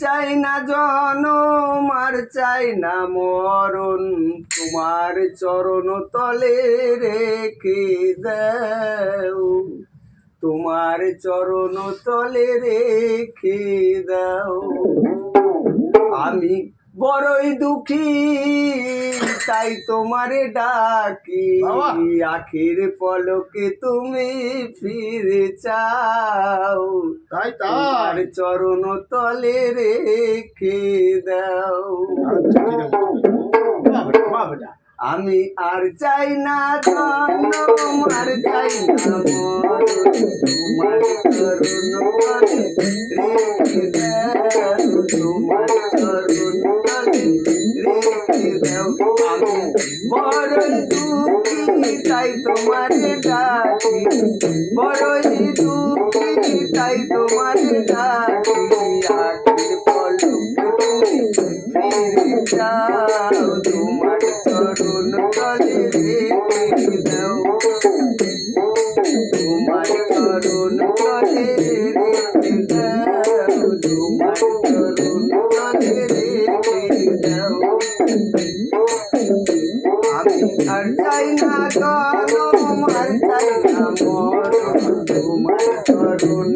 চাই না জনম আর চাই না মরণ। তোমার চরণ তলে রেখে দাও। তোমার চরণ তলে রেখে দাও। আমি বড়ই দুঃখী তাই তোমারে ডাকি। আখির পলকে তুমি ফিরে চাও। তাই তোমার তাই চরণ তলে রেখে দাও। আমি আর চাই না আর চাই না তোমার চরণ রেখে দাও তোমার চরণ রেখে দাও। আমি বড়ই দুঃখী তাই তোমার ডাকি। বড়ই দুঃখী তোমার ডাকি আখির পলক তুমি ফিরে যাও তোমার চরণ তলে রেখে দাও তোমার চরণ তলে রেখে দাও তোমার চরণ তলে রেখে দাও আমি আর চাই না জনম আর চাই না মরণ তোমার চরণ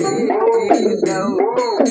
Não